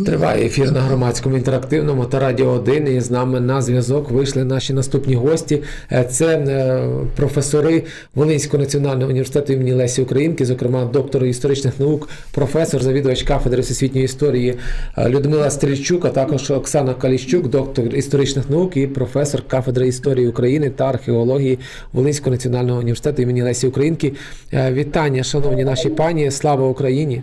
Триває ефір на громадському інтерактивному та радіо 1. І з нами на зв'язок вийшли наші наступні гості. Е, Це е, професори Волинського національного університету імені Лесі Українки, зокрема доктор історичних наук, професор, завідувач кафедри всесвітньої історії е, Людмила Стрільчук, а також Оксана Каліщук, доктор історичних наук і професор кафедри історії України та археології Волинського національного університету імені Лесі Українки. Вітання, шановні наші пані, слава Україні!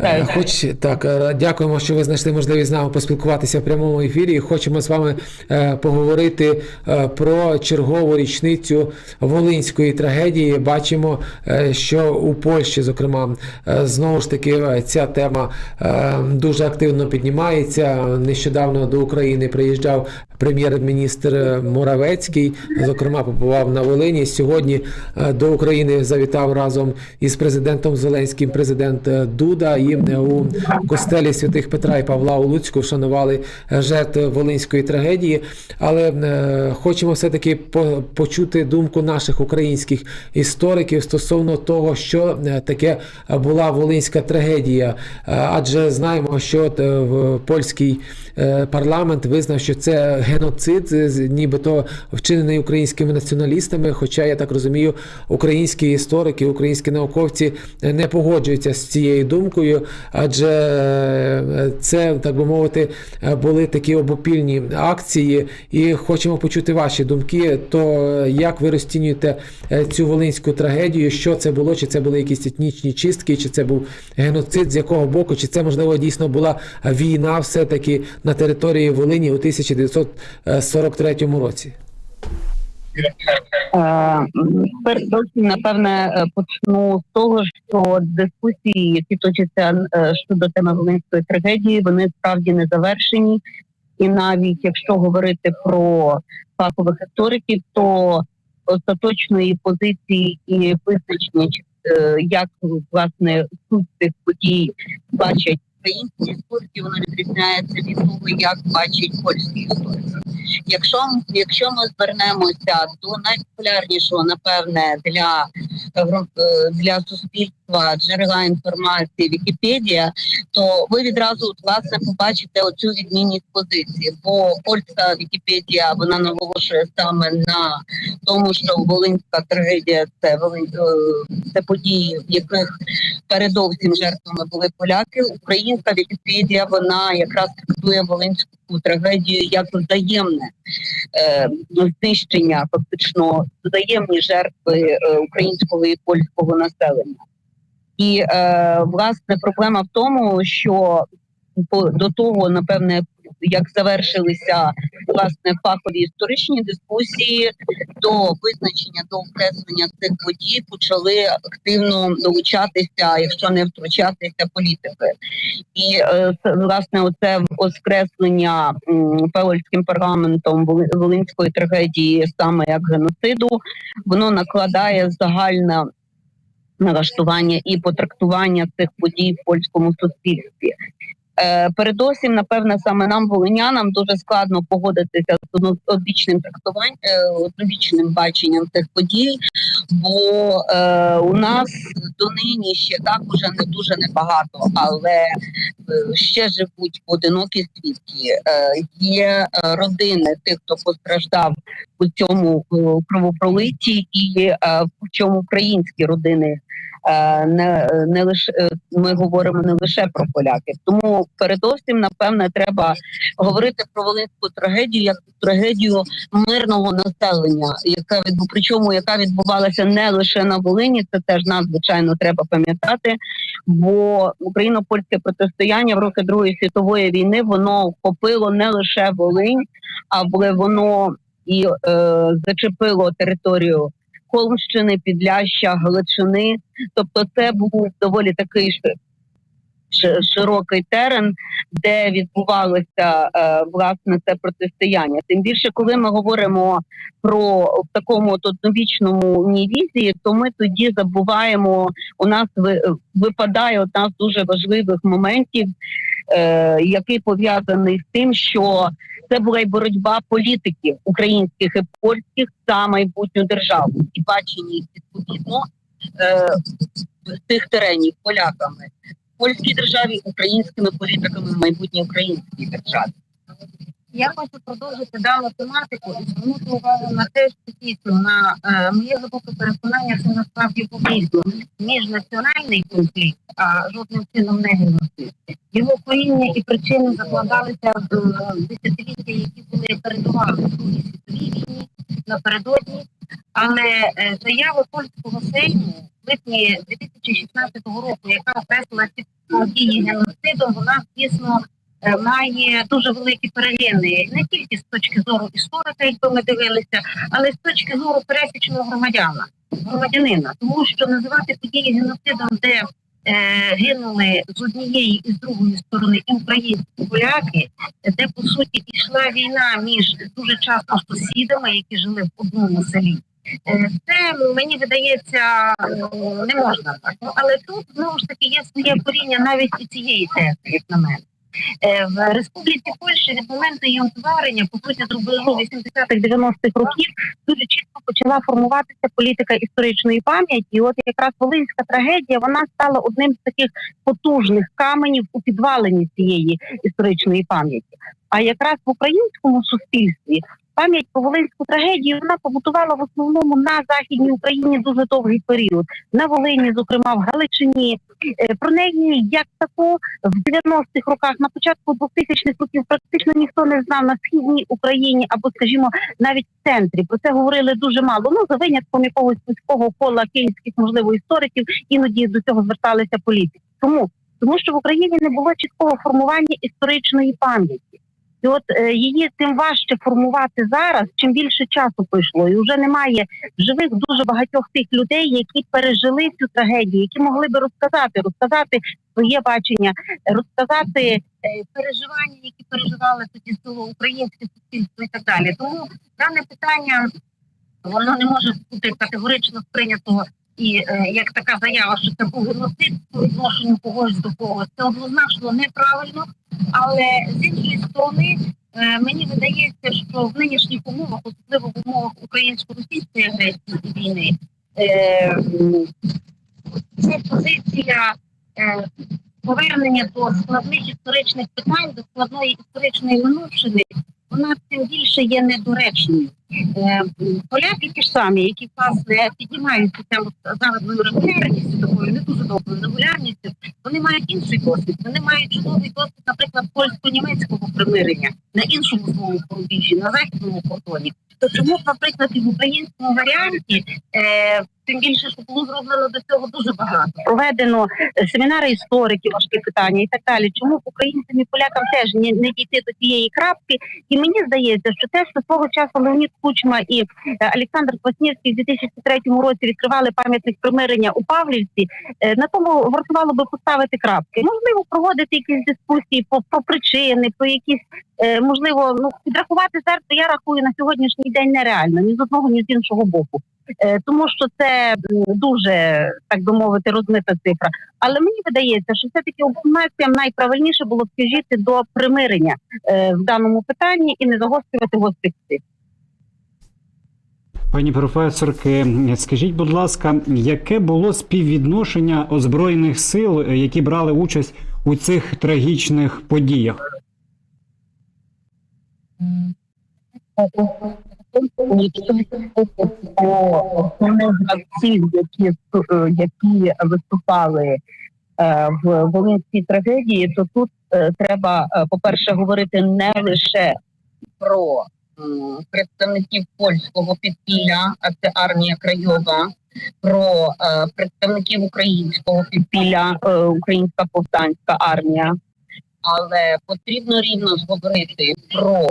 Е, Хоч так, е, дякуємо, що ви знайшли можливість з нами поспілкуватися в прямому ефірі. Хочемо з вами е, поговорити про чергову річницю волинської трагедії. Бачимо, що у Польщі, зокрема, знову ж таки ця тема дуже активно піднімається. Нещодавно до України приїжджав прем'єр-міністр Моравецький, зокрема, побував на Волині. Сьогодні до України завітав разом із президентом Зеленським президент Дуда. Е, у костелі святих Петра і Павла у Луцьку вшанували жертв волинської трагедії. Але е, хочемо все-таки почути думку наших українських істориків стосовно того, що е, таке була волинська трагедія. Е, Адже знаємо, що в польський парламент визнав, що це геноцид, нібито вчинений українськими націоналістами. Хоча я так розумію, українські історики, українські науковці не погоджуються з цією думкою, адже е, це, так би мовити, е, були такі обопільні акції, і хочемо почути ваші думки. То е, як ви розцінюєте цю волинську трагедію? Що це було? Чи це були якісь етнічні чистки, чи це був геноцид, з якого боку, чи це можливо дійсно була війна все-таки на території Волині у 1943 році? Е, м, Передусім, напевне, е, почну з того, що дискусії, які точаться е, щодо теми волинської трагедії, вони справді не завершені. І навіть якщо говорити про фахових істориків, то остаточної позиції і визначення, як власне суть цих подій бачать українські історії воно відрізняється від того, як бачить польські історики. Якщо, якщо ми звернемося до найпопулярнішого, напевне, для, е, для суспільства джерела інформації Вікіпедія, то ви відразу власне побачите оцю відмінність позиції. Бо польська Вікіпедія вона наголошує саме на тому, що Волинська трагедія це Волинь, е, це події, в яких передовсім жертвами були поляки. Українська Вікіпедія вона якраз трактує Волинську трагедію як взаємне е, знищення, фактично взаємні жертви е, українського і польського населення. І е, власне проблема в тому, що до того, напевне, як завершилися власне фахові історичні дискусії, до визначення до окреслення цих подій почали активно долучатися, якщо не втручатися, політики. І е, власне, оце оскреслення м, парламентом Воли- волинської трагедії, саме як геноциду, воно накладає загальне налаштування і потрактування цих подій в польському суспільстві. Е, передусім, напевне, саме нам, волинянам, дуже складно погодитися з одвічним трактуванням, е, баченням цих подій, бо е, у нас донині ще так уже не дуже небагато, але е, ще живуть поодинокі свідки. Є родини тих, хто постраждав у цьому кровопролитті, і е, в чому українські родини. Е, Не, не лише ми говоримо не лише про поляків, тому передовсім напевне треба говорити про волинську трагедію як трагедію мирного населення, яка відбу причому яка відбувалася не лише на Волині. Це теж надзвичайно треба пам'ятати. Бо україно-польське протистояння в роки Другої світової війни воно охопило не лише Волинь, але воно і е, зачепило територію Холмщини, Підляща, Галичини. Тобто, це був доволі такий широкий терен, де відбувалося е, власне це протистояння. Тим більше, коли ми говоримо про в такому от одновічному візії, то ми тоді забуваємо. У нас ви- випадає одна з дуже важливих моментів, е, який пов'язаний з тим, що це була й боротьба політиків українських і польських за майбутню державу і бачені їх відповідно. Е, тих теренів поляками, польській державі, українськими політиками в майбутній українській державі. Я хочу продовжити дану тематику і звернути увагу на те, що дійсно на е, моє глибоке переконання, це насправді дійсно міжнаціональний конфлікт, а жодним чином не геноцид. Його коріння і причини закладалися в е, десятиліття, які були передували Другій світовій війні напередодні. Але е, заява польського сейму в липні 2016 року, яка окреслила ці події геноцидом, вона дійсно має дуже великі переліни не тільки з точки зору історика, якби ми дивилися, але й з точки зору пересічного громадяна, громадянина, тому що називати події геноцидом, де е, гинули з однієї і з другої сторони і українські і поляки, де по суті йшла війна між дуже часто сусідами, які жили в одному селі. Е, Це мені видається е, не можна так. Ну, але тут знову ж таки є своє коріння навіть і цієї тези, як на мене. Е, В Республіці Польща від моменту її утворення, по суті, з рубежу 80-х 90-х років дуже чітко почала формуватися політика історичної пам'яті. І от якраз Волинська трагедія вона стала одним з таких потужних каменів у підваленні цієї історичної пам'яті. А якраз в українському суспільстві пам'ять про Волинську трагедію вона побутувала в основному на західній Україні дуже довгий період. На Волині, зокрема в Галичині. Е, Про неї як таку в 90-х роках, на початку 2000-х років, практично ніхто не знав на східній Україні або, скажімо, навіть в центрі. Про це говорили дуже мало. Ну за винятком якогось вузького кола київських, можливо, істориків, іноді до цього зверталися політики. Тому тому що в Україні не було чіткого формування історичної пам'яті. І от е, її тим важче формувати зараз, чим більше часу пройшло, і вже немає живих дуже багатьох тих людей, які пережили цю трагедію, які могли би розказати, розказати своє бачення, розказати е, переживання, які переживали тоді село українське суспільство і так далі. Тому дане питання воно не може бути категорично сприйнято. І е, як така заява, що це був геноцид по відношенню когось до когось, це однозначно неправильно. Але з іншої сторони, е, мені видається, що в нинішніх умовах, особливо в умовах українсько-російської агресії і війни, це позиція е, повернення до складних історичних питань, до складної історичної минувшини, вона тим більше є недоречною. Е, Поляки ті ж самі, які власне піднімають цю тему загальною регулярністю, такою не дуже доброю регулярністю, вони мають інший досвід. Вони мають чудовий досвід, наприклад, польсько-німецького примирення на іншому своєму порубіжжі, на західному кордоні. То чому, наприклад, і в українському варіанті, е, тим більше, що було зроблено до цього дуже багато. Проведено е, семінари істориків, важкі питання і так далі. Чому українцям і полякам теж не, не дійти до цієї крапки? І мені здається, що те, що свого часу Леонід Кучма і е, Олександр Кваснівський в 2003 році відкривали пам'ятник примирення у Павлівці, е, на тому вартувало би поставити крапки. Можливо, проводити якісь дискусії по, про причини, про якісь можливо, ну підрахувати серце. Я рахую на сьогоднішній день нереально ні з одного, ні з іншого боку. Е, Тому що це дуже так би мовити розмита цифра. Але мені видається, що все таки обом націям найправильніше було б до примирення е, в даному питанні і не загострювати гострих цифр. Пані професорки, скажіть, будь ласка, яке було співвідношення озброєних сил, які брали участь у цих трагічних подіях? Основних гравців, які, які виступали е, в Волинській трагедії, то тут е, треба, е, по-перше, говорити не лише про представників польського підпілля, а це армія Крайова, про представників українського підпілля, Українська повстанська армія. Але потрібно рівно говорити про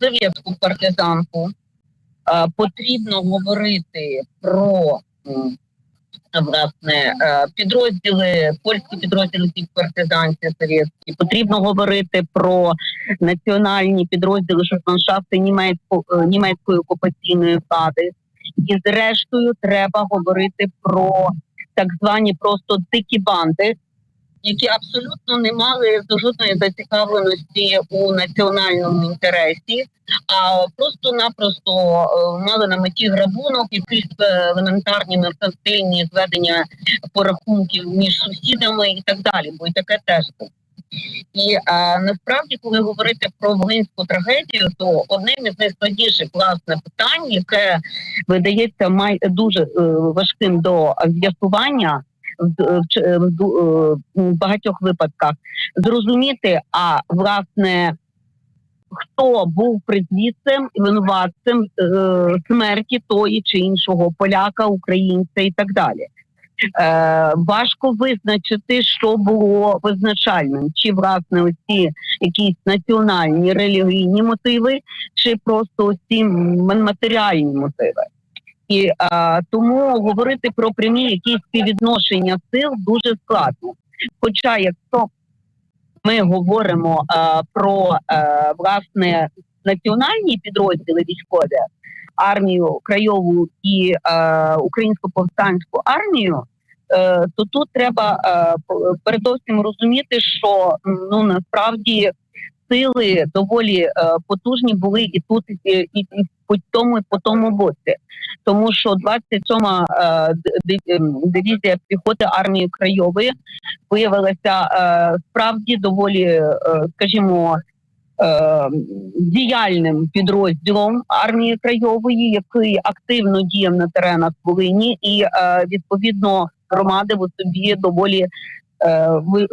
совєтську партизанку, е, потрібно говорити про власне е, підрозділи, польські підрозділи тих партизанців совєтські. Потрібно говорити про національні підрозділи шотландшафти німецько, е, німецької окупаційної влади. І зрештою треба говорити про так звані просто дикі банди, які абсолютно не мали жодної зацікавленості у національному інтересі, а просто-напросто е, мали на меті грабунок, якісь е, елементарні меркантильні зведення порахунків між сусідами і так далі, бо і таке теж було. І а, насправді, коли говорити про волинську трагедію, то одним із найскладніших власне питань, яке видається май дуже е, важким до з'ясування в, в, е, в багатьох випадках, зрозуміти, а власне. Хто був призвідцем винуватцем е, смерті тої чи іншого поляка, українця і так далі? Е, важко визначити, що було визначальним, чи власне оці якісь національні релігійні мотиви, чи просто ці м- матеріальні мотиви. І е, тому говорити про прямі якісь співвідношення сил дуже складно. Хоча, якщо ми говоримо е, про е, власне національні підрозділи військові, армію Крайову і е, українську повстанську армію, е, то тут треба п- передовсім розуміти, що ну насправді сили доволі е, потужні були і тут, і, і, і по тому, і по тому боці. Тому що 27-ма е, дивізія піхоти армії Крайової виявилася е, справді доволі, скажімо, діяльним підрозділом армії Крайової, який активно діяв на теренах Волині, і відповідно громади в собі доволі. Е, ви-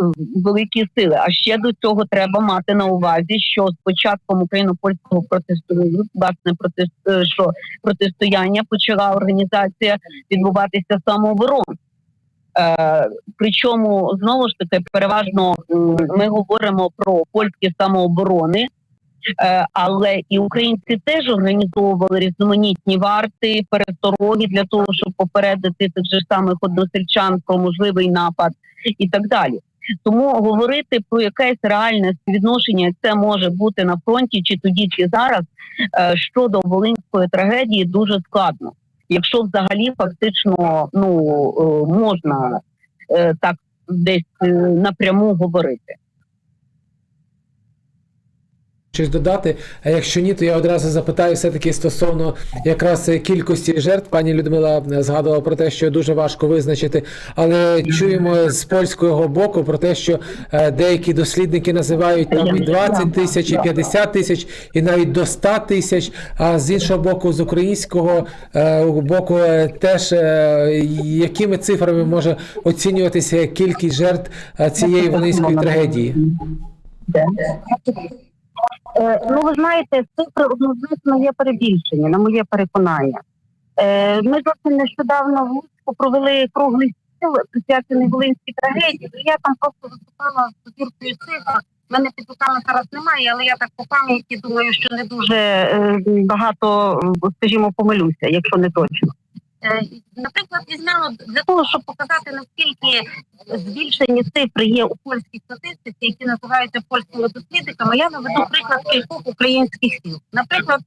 Великі сили. А ще до цього треба мати на увазі, що з початком україно-польського протесту власне протест, е, що протистояння почала організація відбуватися самооборон. Е, причому знову ж таки переважно ми говоримо про польські самооборони, е, але і українці теж організовували різноманітні варти, перестороги для того, щоб попередити тих же самих односельчан про можливий напад і так далі. Тому говорити про якесь реальне співвідношення, це може бути на фронті, чи тоді, чи зараз, е, щодо волинської трагедії, дуже складно якщо взагалі фактично ну е, можна е, так десь е, напряму говорити. Щось додати. А якщо ні, то я одразу запитаю все-таки стосовно якраз кількості жертв. Пані Людмила згадувала про те, що дуже важко визначити, але чуємо з польського боку про те, що е, деякі дослідники називають там і 20 тисяч, і 50 тисяч, і навіть до 100 тисяч. А з іншого боку, з українського е, боку, е, теж е, якими цифрами може оцінюватися кількість жертв е, цієї волинської трагедії? Е, Ну, ви знаєте, цифри однозначно є перебільшені, на моє переконання. Е, Ми зовсім нещодавно в Луцьку провели круглий стіл, присвячений Волинській трагедії. І я там просто виступала з збіркою цифр. Мене під руками зараз немає, але я так по пам'яті думаю, що не дуже е, багато, скажімо, помилюся, якщо не точно. Е, Наприклад, візьмемо для того, щоб показати наскільки збільшені цифри є у польській статистиці, які називаються польськими дослідниками. Я наведу приклад кількох українських сіл. Наприклад,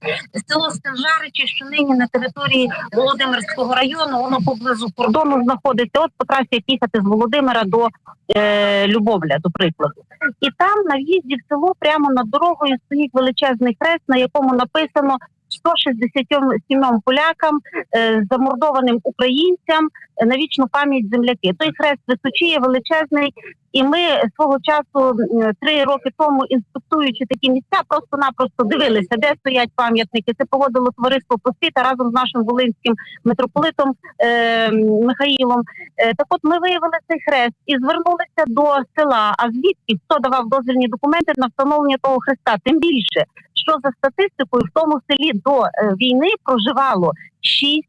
село Стержаричі, що нині на території Володимирського району, воно поблизу кордону знаходиться. От по трасі їхати з Володимира до е, Любовля, до прикладу. І там на в'їзді в село прямо над дорогою стоїть величезний хрест, на якому написано 167 полякам, е, замордованим українцям е, на вічну пам'ять земляки. Той хрест височіє величезний, і ми свого часу три роки тому, інспектуючи такі місця, просто-напросто дивилися, де стоять пам'ятники. Це погодило товариство просвіта разом з нашим волинським митрополитом е, Михаїлом. Е, так от ми виявили цей хрест і звернулися до села. А звідки хто давав дозвільні документи на встановлення того хреста? Тим більше, що за статистикою в тому селі до е, війни проживало шість.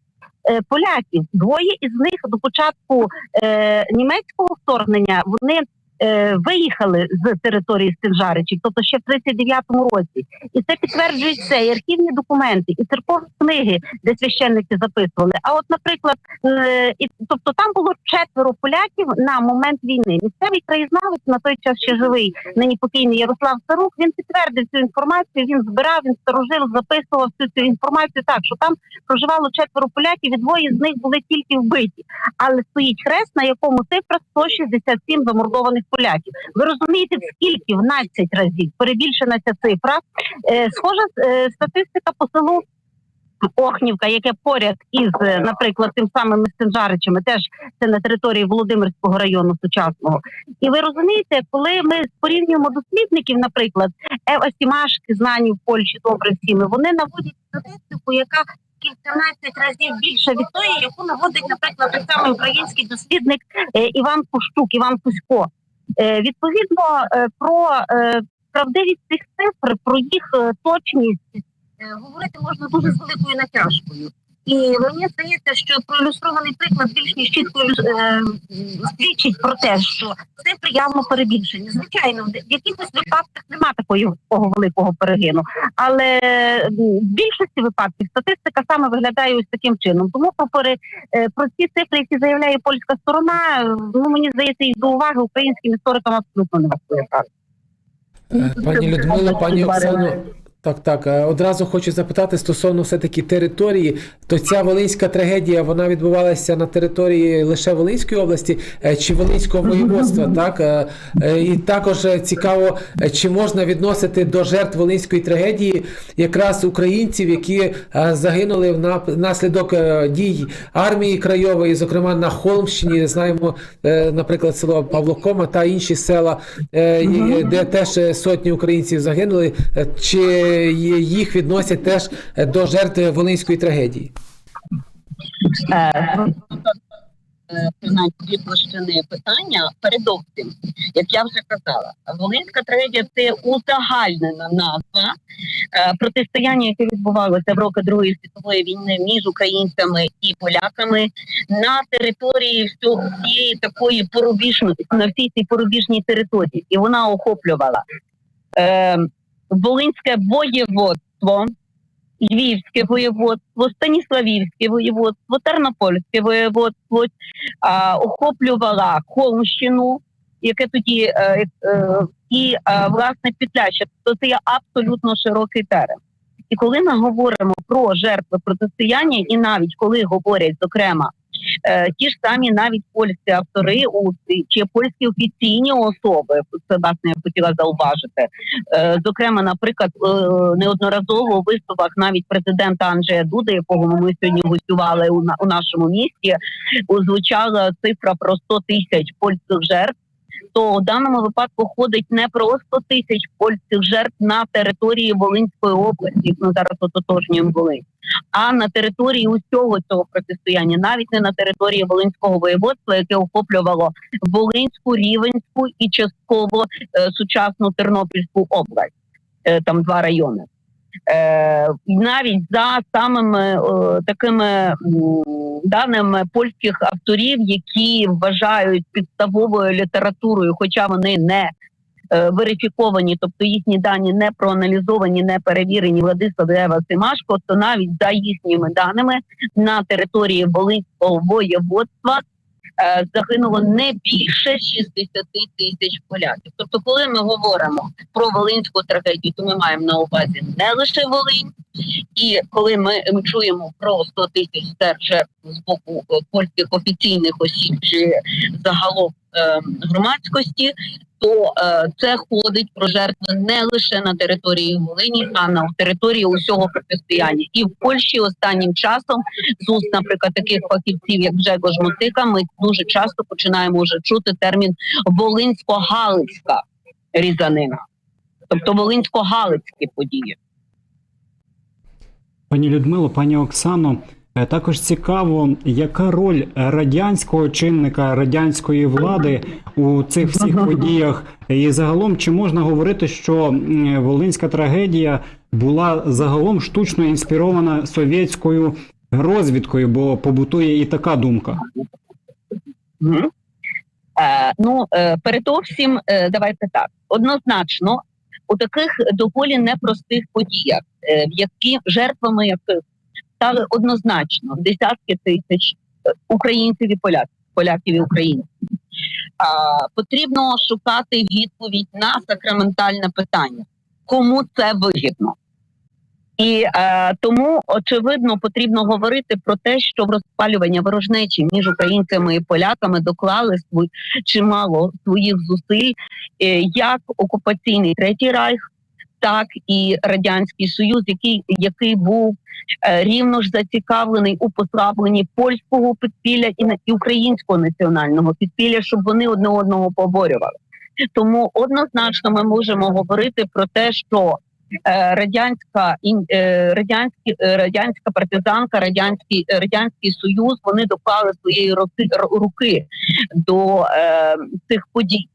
е, Поляків двоє із них до початку е, німецького вторгнення вони е, виїхали з території Стенжаричів, тобто ще в 39-му році, і це підтверджують це і архівні документи, і церковні книги, де священники записували. А от, наприклад, е, і тобто там було четверо поляків на момент війни. Місцевий краєзнавець на той час ще живий, нині покійний Ярослав Старук. Він підтвердив цю інформацію. Він збирав, він старожив, записував всю цю інформацію. Так що там проживало четверо поляків, і двоє з них були тільки вбиті. Але стоїть хрест, на якому цифра 167 замордованих поляків. Ви розумієте, скільки в 12 разів перебільшена ця цифра. Е, схожа е, статистика по селу. Охнівка, яке поряд із, е, наприклад, тим самим Месенджаричами, теж це на території Володимирського району сучасного. І ви розумієте, коли ми порівнюємо дослідників, наприклад, Ева Сімашки, знані в Польщі добре всіми, вони наводять статистику, яка кільканадцять разів більше від тої, яку наводить, наприклад, той самий український дослідник Іван Куштук, Іван Кузько. Е, Відповідно е, про е, правдивість цих цифр, про їх точність говорити можна дуже з великою натяжкою. І мені здається, що проілюстрований приклад більш ніж чітко е, свідчить про те, що цифри явно перебільшені. Звичайно, в якихось випадках немає такої такого великого перегину, але в більшості випадків статистика саме виглядає ось таким чином. Тому про пере, е, про ці цифри, які заявляє польська сторона, ну мені здається, їх до уваги українським історикам абсолютно не вартує. Е, Пані Людмило, пані Оксано, так, так. е, Одразу хочу запитати стосовно все-таки території. То ця волинська трагедія вона відбувалася на території лише Волинської області е, чи Волинського воєводства, так? Е, І також цікаво, чи можна відносити до жертв Волинської трагедії якраз українців, які загинули вна- внаслідок дій армії краєвої, зокрема на Холмщині, знаємо, наприклад, село Павлокома та інші села, де теж сотні українців загинули. Чи їх відносять теж е, до жертв Волинської трагедії? Е, дві площини питання. Передовсім, як я вже казала, Волинська трагедія це узагальнена назва е, протистояння, яке відбувалося в роки Другої світової війни між українцями і поляками на території всієї такої порубіжної на всій цій порубіжній території, і вона охоплювала Волинське воєводство. Львівське воєводство, Станіславівське воєводство, Тернопольське воєводство а, охоплювала Холмщину, яке тоді е, е, і е, власне Підляща. Тобто це є абсолютно широкий терен. І коли ми говоримо про жертви протистояння, і навіть коли говорять зокрема ті ж самі навіть польські автори у чи польські офіційні особи, це власне я хотіла зауважити. Е, Зокрема, наприклад, е, неодноразово у виступах навіть президента Анджея Дуда, якого ми сьогодні гостювали у нашому місті, озвучала цифра про 100 тисяч польських жертв. То у даному випадку ходить не про 100 тисяч польських жертв на території Волинської області, ну зараз ототожнюємо Волинь, а на території усього цього протистояння, навіть не на території Волинського воєводства, яке охоплювало Волинську, Рівенську і частково е, сучасну Тернопільську область, е, там два райони. Е, навіть за самими такими даними польських авторів, які вважають підставовою літературою, хоча вони не е, верифіковані, тобто їхні дані не проаналізовані, не перевірені Владислав Ева Симашко, то навіть за їхніми даними на території Волинського воєводства загинуло не більше 60 тисяч поляків. Тобто, коли ми говоримо про волинську трагедію, то ми маємо на увазі не лише Волинь, і коли ми, ми чуємо про 100 тисяч жертв з боку е, польських офіційних осіб чи загалом е, громадськості, то е, це ходить про жертви не лише на території Волині, а на території усього протистояння. І в Польщі останнім часом з уст, наприклад, таких фахівців, як Джего Жмотика, ми дуже часто починаємо вже чути термін волинсько-галицька різанина, тобто волинсько-галицькі події. Пані Людмило, пані Оксано, е, також цікаво, яка роль радянського чинника радянської влади у цих всіх подіях, і загалом чи можна говорити, що волинська трагедія була загалом штучно інспірована совєтською розвідкою, бо побутує і така думка. Е, ну, е, передовсім, е, давайте так. Однозначно, у таких доволі непростих подіях, е, в які жертвами яких стали однозначно десятки тисяч е, українців і поляків, поляків і українців. А, потрібно шукати відповідь на сакраментальне питання, кому це вигідно. І е, тому очевидно потрібно говорити про те, що в розпалювання ворожнечі між українцями і поляками доклали свої чимало своїх зусиль, е, як окупаційний третій райх, так і радянський союз, який, який був е, рівно ж зацікавлений у послабленні польського підпілля і, і українського національного підпілля, щоб вони одне одного поборювали. Тому однозначно ми можемо говорити про те, що е, радянська е, радянські е, радянська партизанка, радянський е, радянський союз вони доклали своєї руки, руки до е, цих подій.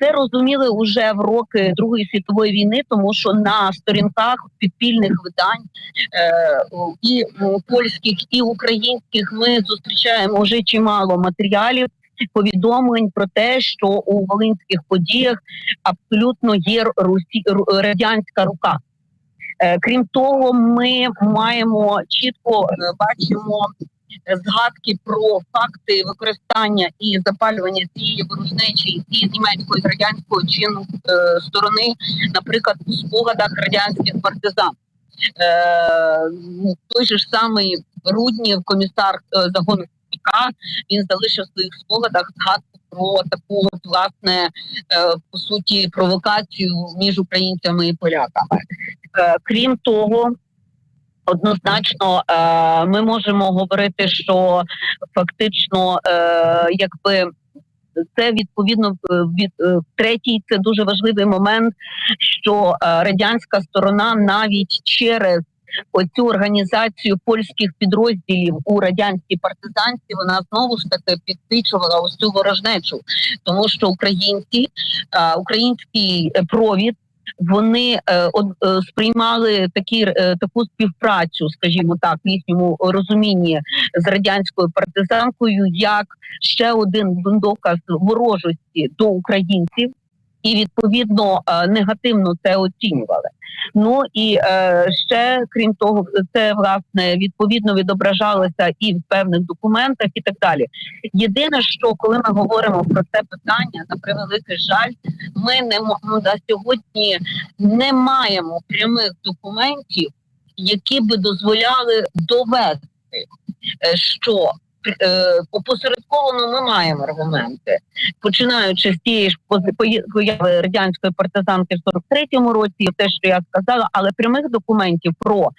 Це розуміли уже в роки Другої світової війни, тому що на сторінках підпільних видань е, і польських, і українських ми зустрічаємо вже чимало матеріалів. Повідомлень про те, що у волинських подіях абсолютно є русі радянська рука. Е, Крім того, ми маємо чітко е, бачимо згадки про факти використання і запалювання цієї ворожнечі і німецької з радянського чину е, сторони, наприклад, у спогадах радянських партизан. Е, той же ж самий Руднів, комісар е, загону він залишив в своїх спогадах згадку про таку от, власне по суті провокацію між українцями і поляками. Крім того, однозначно е, ми можемо говорити, що фактично, е, якби. Це відповідно е, від третій. Це дуже важливий момент, що радянська сторона навіть через оцю організацію польських підрозділів у радянській партизанці вона знову ж таки підсвічувала цю ворожнечу, тому що українці, український провід. Вони е, е, сприймали такі е, таку співпрацю, скажімо так, в їхньому розумінні з радянською партизанкою, як ще один доказ ворожості до українців, і відповідно е, негативно це оцінювали. Ну і е, ще крім того, це власне відповідно відображалося і в певних документах, і так далі. Єдине, що коли ми говоримо про це питання, на превеликий жаль, ми не ну, на сьогодні не маємо прямих документів, які би дозволяли довести, е, що опосередковано ми маємо аргументи, починаючи з тієї ж появи радянської партизанки в 43-му році, те, що я сказала, але прямих документів про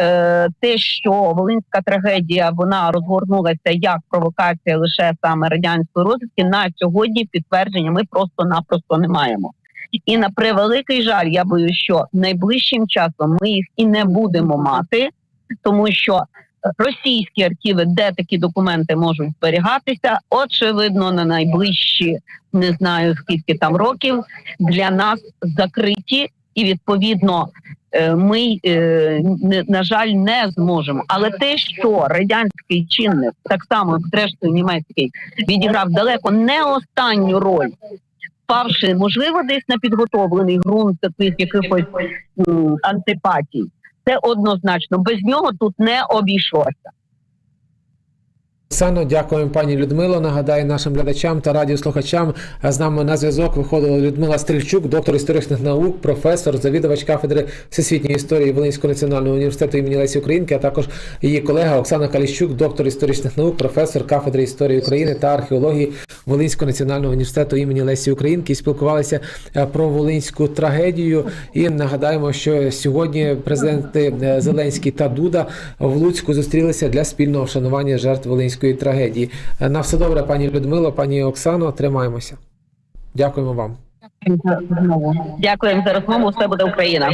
е, те, що волинська трагедія вона розгорнулася як провокація лише саме радянської розвідки, на сьогодні підтвердження ми просто-напросто не маємо. І на превеликий жаль, я боюсь, що найближчим часом ми їх і не будемо мати, тому що російські архіви, де такі документи можуть зберігатися, очевидно, на найближчі не знаю скільки там років для нас закриті, і відповідно е, ми е, на жаль не зможемо. Але те, що радянський чинник, так само зрештою німецький, відіграв далеко не останню роль. Впавши, можливо, десь на підготовлений ґрунт таких якихось м, антипатій, це однозначно. Без нього тут не обійшлося. Оксано, дякуємо пані Людмило. Нагадаю нашим глядачам та радіослухачам. З нами на зв'язок виходила Людмила Стрільчук, доктор історичних наук, професор, завідувач кафедри всесвітньої історії Волинського національного університету імені Лесі Українки, а також її колега Оксана Каліщук, доктор історичних наук, професор кафедри історії України та археології Волинського національного університету імені Лесі Українки. І спілкувалися е, про волинську трагедію. І нагадаємо, що сьогодні президенти е, Зеленський та Дуда в Луцьку зустрілися для спільного вшанування жертв волинської трагедії. Е, На все добре, пані Людмило, пані Оксано, тримаємося. Дякуємо вам. Дякуємо за розмову. Все буде Україна.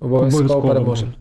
Обов'язково Обов'язково. переможемо.